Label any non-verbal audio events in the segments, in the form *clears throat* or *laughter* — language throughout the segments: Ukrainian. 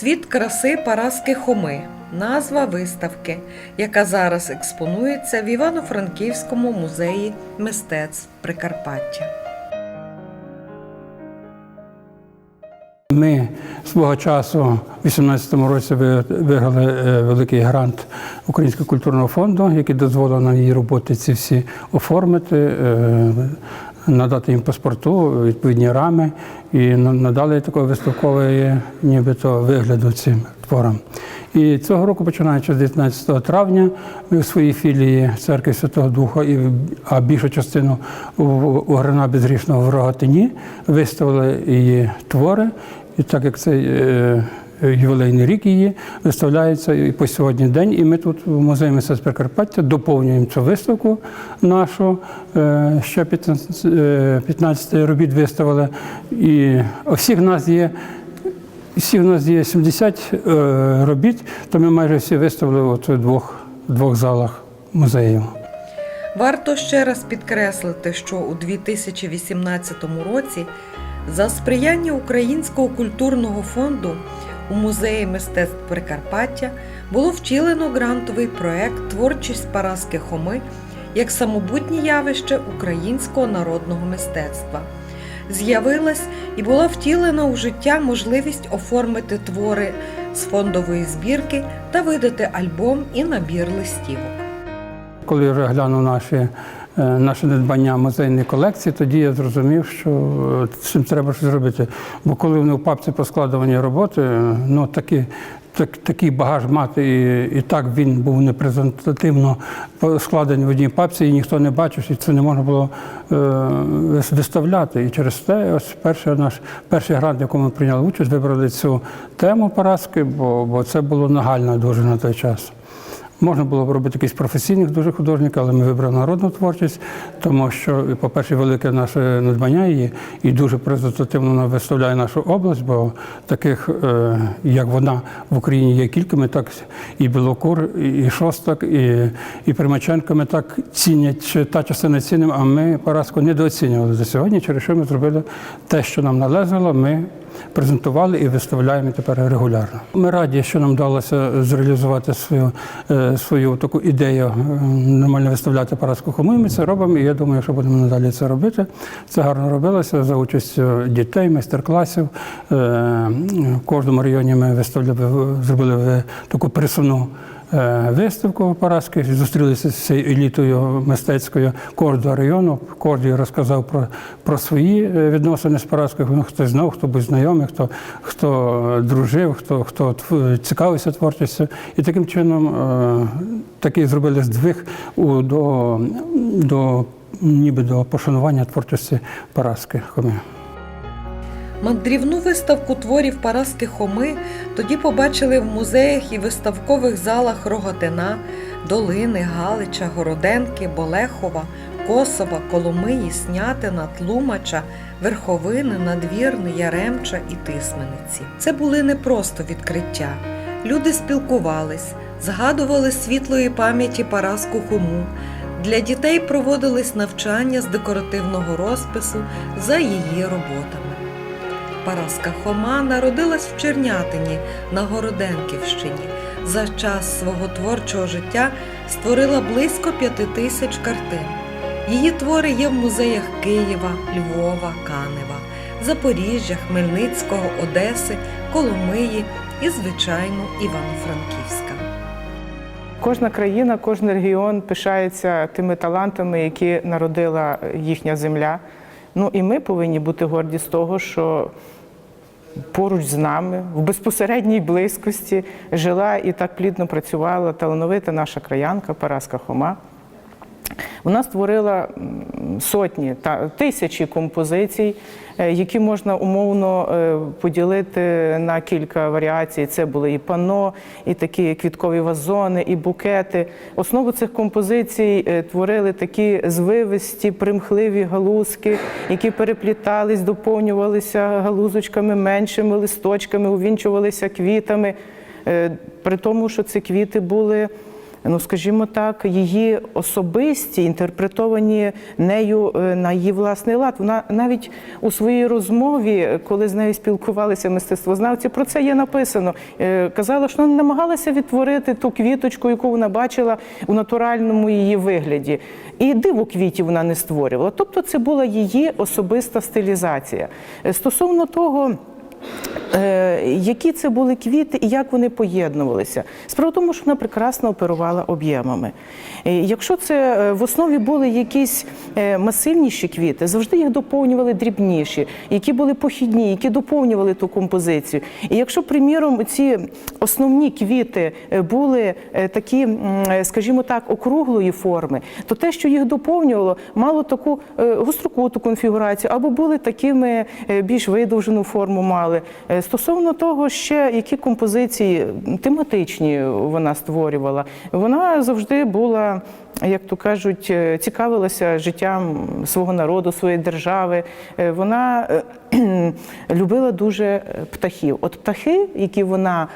Світ краси Параски Хоми назва виставки, яка зараз експонується в Івано-Франківському музеї мистецтв Прикарпаття. Ми свого часу, у 2018 році, ви- виграли е, великий грант Українського культурного фонду, який дозволив нам її роботи ці всі оформити, е, надати їм паспорту, відповідні рами і надали такого виставкової нібито вигляду цим творам. І цього року, починаючи з 19 травня, ми в своїй філії церкви Святого Духа, і, а більшу частину у, Грина безгрішного в Рогатині виставили її твори. І так як це е, ювілейний рік її виставляється і по сьогодні день. І ми тут в музеї мистецтв Прикарпаття доповнюємо цю виставку нашу. Е, Ще 15, е, 15 робіт виставили. І всіх нас є всі в нас є 70 е, робіт, то ми майже всі виставили от у двох, двох залах музею. Варто ще раз підкреслити, що у 2018 році за сприяння Українського культурного фонду у музеї мистецтв Прикарпаття було втілено грантовий проект Творчість Параски Хоми як самобутнє явище українського народного мистецтва. З'явилась і була втілена у життя можливість оформити твори з фондової збірки та видати альбом і набір листівок. Коли я вже глянув наші, наше надбання музейної колекції, тоді я зрозумів, що е, цим треба щось зробити. Бо коли вони в папці поскладувані роботи, е, ну такі. Так, такий багаж мати, і, і так він був непрезентативно складений в одній папці, і ніхто не бачив, і це не можна було е, виставляти. І через те, ось перший наш перший грант, в якому ми прийняли участь, вибрали цю тему Параски, бо, бо це було нагально дуже на той час. Можна було б робити якісь професійних дуже художників, але ми вибрали народну творчість, тому що, по-перше, велике наше надбання її і дуже презентативно вона виставляє нашу область, бо таких, е, як вона в Україні є кілька, ми так і Білокур, і Шостак, і, і Примаченко ми так цінять, та частина цінимо, а ми Параску недооцінювали за сьогодні, через що ми зробили те, що нам належало, ми презентували і виставляємо тепер регулярно. Ми раді, що нам вдалося зреалізувати свою, е, свою таку ідею е, нормально виставляти Параску Хому. Ми це робимо, і я думаю, що будемо надалі це робити. Це гарно робилося за участю дітей, майстер-класів. Е, В кожному районі ми виставляли, зробили таку пересувну е, виставку Параски, зустрілися з цією елітою мистецькою кожного району. Кожен розказав про, про свої е, відносини з Параскою. Ну, Хто знав, хто був знайомий, хто, хто дружив, хто, хто цікавився творчістю. І таким чином е, такий зробили здвиг у, до, до, ніби до пошанування творчості Параски. Мандрівну виставку творів Параски Хоми тоді побачили в музеях і виставкових залах Роготина, Долини, Галича, Городенки, Болехова, Косова, Коломиї, Снятина, Тлумача, Верховини, Надвірни, Яремча і Тисмениці. Це були не просто відкриття. Люди спілкувались, згадували світлої пам'яті Параску Хому. Для дітей проводились навчання з декоративного розпису за її роботами. Параска Хома народилась в Чернятині на Городенківщині. За час свого творчого життя створила близько п'яти тисяч картин. Її твори є в музеях Києва, Львова, Канева, Запоріжжя, Хмельницького, Одеси, Коломиї і, звичайно, Івано-Франківська. Кожна країна, кожен регіон пишається тими талантами, які народила їхня земля. Ну і ми повинні бути горді з того, що поруч з нами, в безпосередній близькості, жила і так плідно працювала талановита наша краянка Параска Хома. Вона створила сотні та тисячі композицій, е, які можна умовно е, поділити на кілька варіацій. Це були і пано, і такі квіткові вазони, і букети. Основу цих композицій е, творили такі звивисті, примхливі галузки, які переплітались, доповнювалися галузочками, меншими листочками, увінчувалися квітами. При тому, що ці квіти були ну скажімо так, її особисті, інтерпретовані нею е, на її власний лад. Вона навіть у своїй розмові, коли з нею спілкувалися мистецтвознавці, про це є написано. Е, Казала, що вона намагалася відтворити ту квіточку, яку вона бачила у натуральному її вигляді. І диво квітів вона не створювала. Тобто, це була її особиста стилізація. Е, Стосовно того. Е, Які це були квіти і як вони поєднувалися? Справа в тому, що вона прекрасно оперувала об'ємами. Е, Якщо це е, в основі були якісь масивніші квіти, завжди їх доповнювали дрібніші, які були похідні, які доповнювали ту композицію. І якщо, приміром, ці основні квіти були такі, скажімо так, округлої форми, то те, що їх доповнювало, мало таку гострокуту конфігурацію, або були такими більш видовжену форму мали. Е, Стосовно того, ще які композиції тематичні вона створювала, вона завжди була. Як то кажуть, е, цікавилася життям свого народу, своєї держави. Е, Вона *clears throat* любила дуже птахів. От птахи, які вона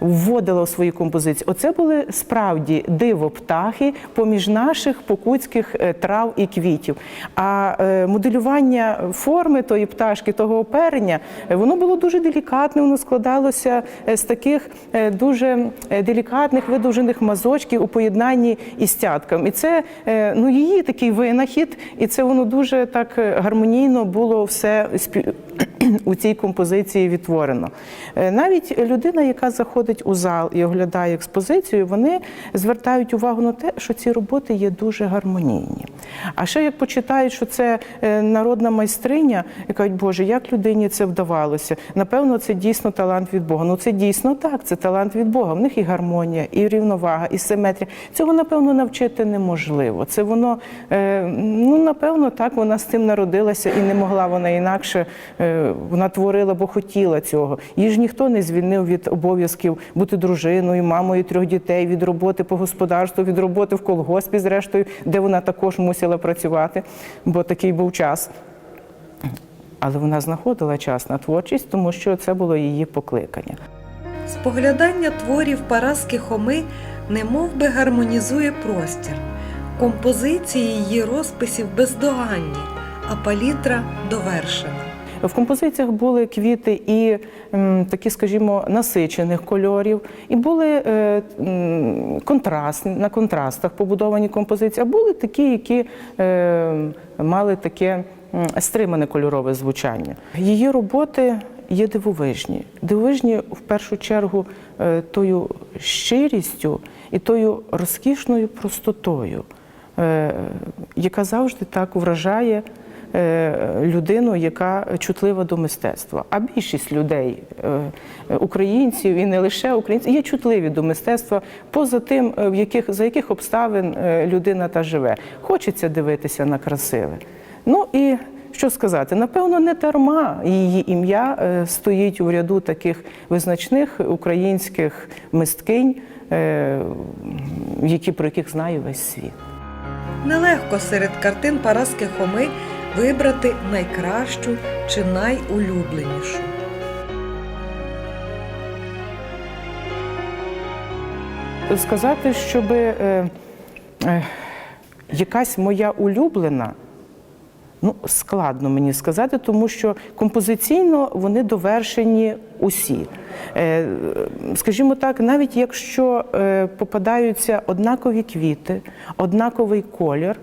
вводила у свої композиції. Оце були справді диво птахи поміж наших покутських е, трав і квітів. А е, моделювання форми тої пташки, того оперення, е, воно було дуже делікатне, воно складалося з таких дуже делікатних видовжених мазочків у поєднанні із цятком. І це ну, її такий винахід, і це воно дуже так гармонійно було все спів- у цій композиції відтворено. Е, Навіть людина, яка заходить у зал і оглядає експозицію, вони звертають увагу на те, що ці роботи є дуже гармонійні. А ще як почитають, що це е, народна майстриня, і кажуть, Боже, як людині це вдавалося? Напевно, це дійсно талант від Бога. Ну це дійсно так, це талант від Бога. В них і гармонія, і рівновага, і симетрія. Цього, напевно, навчити неможливо. Це воно, е, ну напевно, так вона з тим народилася і не могла вона інакше. Вона творила, бо хотіла цього. Її ж ніхто не звільнив від обов'язків бути дружиною, мамою трьох дітей, від роботи по господарству, від роботи в колгоспі, зрештою, де вона також мусила працювати, бо такий був час. Але вона знаходила час на творчість, тому що це було її покликання. Споглядання творів Параски Хоми немов би гармонізує простір. Композиції її розписів бездоганні, а палітра довершена. В композиціях були квіти і такі, скажімо, насичених кольорів, і були е, м, контрастні, на контрастах побудовані композиції, а були такі, які е, мали таке стримане кольорове звучання. Її роботи є дивовижні. Дивовижні в першу чергу е, тою щирістю і тою розкішною простотою, яка завжди так вражає людину, яка чутлива до мистецтва. А більшість людей, е, українців і не лише українців, є чутливі до мистецтва поза тим, е, в яких, за яких обставин е, людина та живе. Хочеться дивитися на красиве. Ну і що сказати, напевно, не дарма її ім'я е, стоїть у ряду таких визначних українських мисткинь, е, які про яких знає весь світ. Нелегко серед картин Параски Хоми вибрати найкращу чи найулюбленішу. Сказати, щоб е, е, якась моя улюблена, ну, складно мені сказати, тому що композиційно вони довершені усі. Е, скажімо так, навіть якщо е, попадаються однакові квіти, однаковий колір.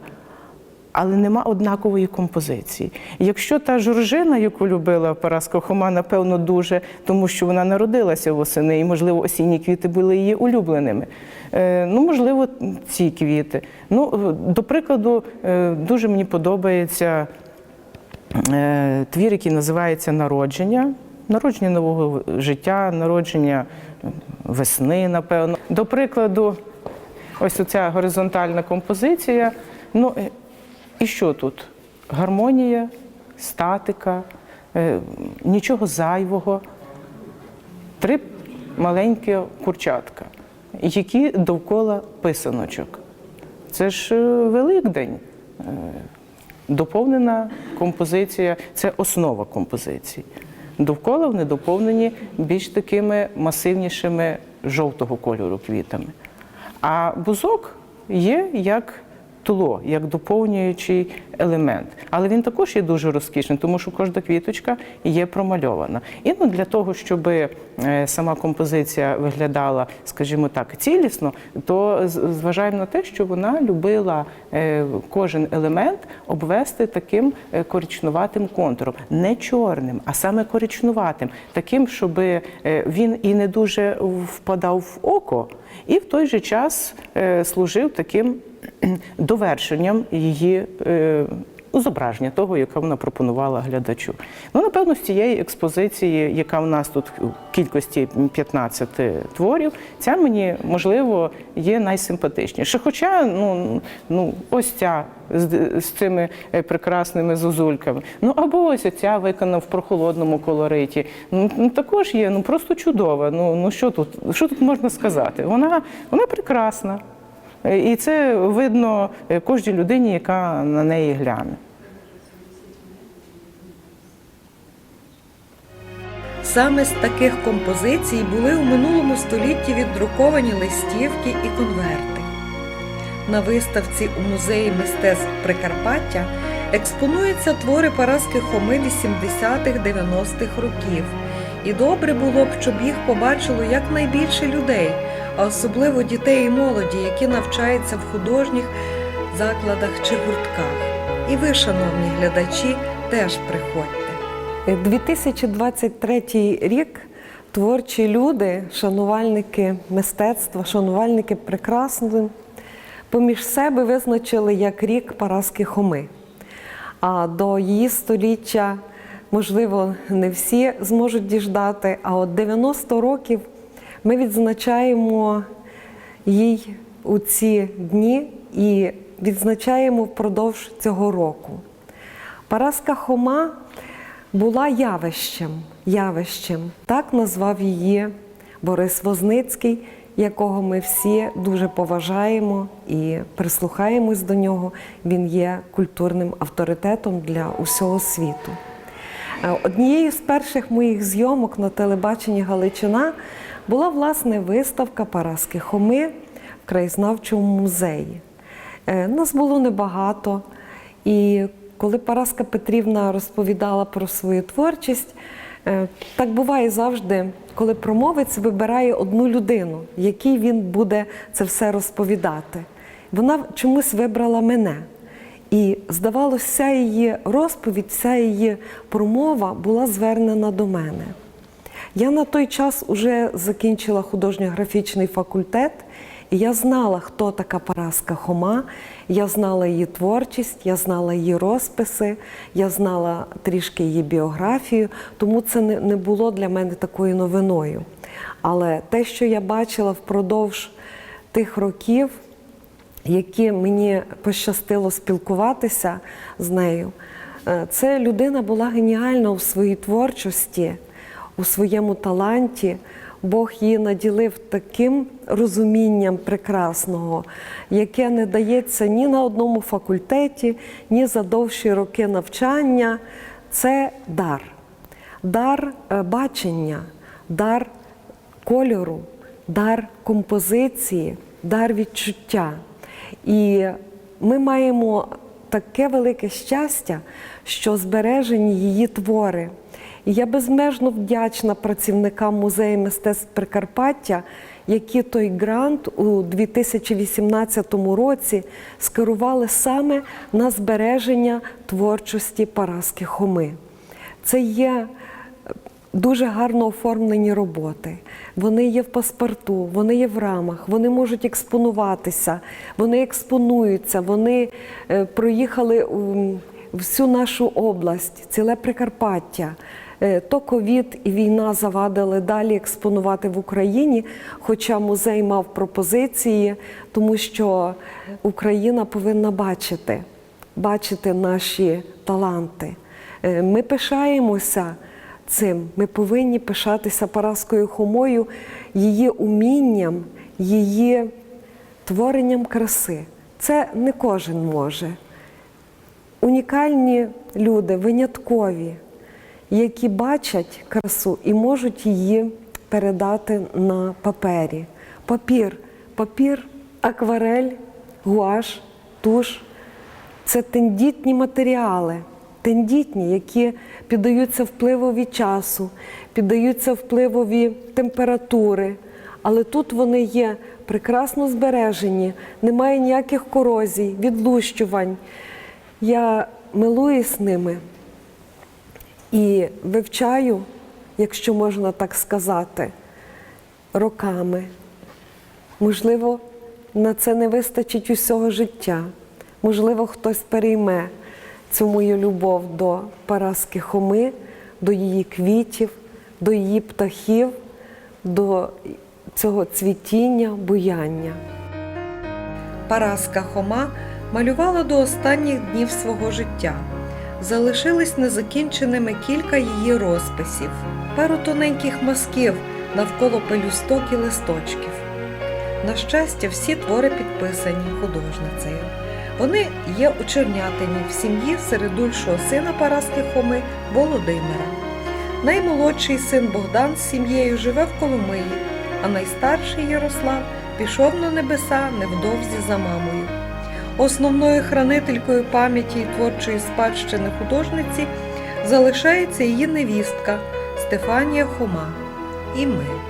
Але нема однакової композиції. Якщо та жоржина, яку любила Параска Хома, напевно, дуже, тому що вона народилася восени, і, можливо, осінні квіти були її улюбленими. Е, ну, можливо, ці квіти. Ну, до прикладу, е, дуже мені подобається е, твір, який називається Народження. Народження нового життя, народження весни, напевно. До прикладу, ось оця горизонтальна композиція. Ну, е, і що тут? Гармонія, статика, е, нічого зайвого. Три маленькі курчатка, які довкола писаночок. Це ж е, Великдень. Е, Доповнена композиція це основа композиції. Довкола вони доповнені більш такими масивнішими жовтого кольору квітами. А бузок є як тло, як доповнюючий елемент. Але він також є дуже розкішний, тому що кожна квіточка є промальована. І ну, для того, щоб е, сама композиція виглядала, скажімо так, цілісно, то зважаємо на те, що вона любила е, кожен елемент обвести таким е, коричнуватим контуром, не чорним, а саме коричнуватим, таким, щоб він і не дуже впадав в око, і в той же час служив таким довершенням її е, ну, зображення того, яке вона пропонувала глядачу. Ну, напевно, з цієї експозиції, яка у нас тут в кількості 15 творів, ця мені можливо є найсимпатичніша. Хоча, ну, ну ось ця з, з цими е, прекрасними зозульками. Ну або ось ця виконана в прохолодному колориті. Ну, ну, також є ну просто чудова. Ну, ну що тут, що тут можна сказати? Вона, вона прекрасна. І це видно е, кожній людині, яка на неї гляне. Саме з таких композицій були у минулому столітті віддруковані листівки і конверти. На виставці у музеї мистецтв Прикарпаття експонуються твори Параски Хоми 80-х-90-х років. І добре було б, щоб їх побачило якнайбільше людей, а особливо дітей і молоді, які навчаються в художніх закладах чи гуртках. І ви, шановні глядачі, теж приходьте. 2023 рік творчі люди, шанувальники мистецтва, шанувальники прекрасного, поміж себе визначили як рік Параски Хоми. А до її століття, можливо, не всі зможуть діждати, а от 90 років ми відзначаємо їй у ці дні і відзначаємо впродовж цього року. Параска Хома була явищем, явищем. Так назвав її Борис Возницький, якого ми всі дуже поважаємо і прислухаємось до нього. Він є культурним авторитетом для усього світу. Е, Однією з перших моїх зйомок на телебаченні Галичина була власне виставка Параски Хоми в краєзнавчому музеї. Е, Нас було небагато, і коли Параска Петрівна розповідала про свою творчість, е, так буває завжди, коли промовець вибирає одну людину, якій він буде це все розповідати. Вона чомусь вибрала мене. І здавалося, її розповідь, вся її промова була звернена до мене. Я на той час вже закінчила художньо-графічний факультет, і я знала, хто така Параска Хома, я знала її творчість, я знала її розписи, я знала трішки її біографію, тому це не, було для мене такою новиною. Але те, що я бачила впродовж тих років, які мені пощастило спілкуватися з нею, е, це людина була геніальна у своїй творчості, у своєму таланті. Бог її наділив таким розумінням прекрасного, яке не дається ні на одному факультеті, ні за довші роки навчання. Це дар, дар е, бачення, дар кольору, дар композиції, дар відчуття. І ми маємо таке велике щастя, що збережені її твори. І я безмежно вдячна працівникам музею мистецтв Прикарпаття, які той грант у 2018 році скерували саме на збереження творчості Параски Хоми. Це є дуже гарно оформлені роботи. Вони є в паспорту, вони є в рамах, вони можуть експонуватися, вони експонуються, вони е, проїхали всю нашу область, ціле Прикарпаття. Е, То ковід і війна завадили далі експонувати в Україні, хоча музей мав пропозиції, тому що Україна повинна бачити, бачити наші таланти. Е, Ми пишаємося цим. Ми повинні пишатися Параскою Хомою, її умінням, її творенням краси. Це не кожен може. Унікальні люди, виняткові, які бачать красу і можуть її передати на папері. Папір, папір акварель, гуаш, туш це тендітні матеріали, тендітні, які піддаються впливові часу, піддаються впливові температури. Але тут вони є прекрасно збережені, немає ніяких корозій, відлущувань. Я милуюсь ними і вивчаю, якщо можна так сказати, роками. Можливо, на це не вистачить усього життя. Можливо, хтось перейме цю мою любов до Параски Хоми, до її квітів, до її птахів, до цього цвітіння, буяння. Параска Хома малювала до останніх днів свого життя. Залишились незакінченими кілька її розписів, пару тоненьких мазків навколо пелюсток і листочків. На щастя, всі твори підписані художницею. Вони є у Чернятині в сім'ї середульшого сина Параски Хоми Володимира. Наймолодший син Богдан з сім'єю живе в Коломиї, а найстарший Ярослав пішов на небеса невдовзі за мамою. Основною хранителькою пам'яті і творчої спадщини художниці залишається її невістка Стефанія Хома і ми.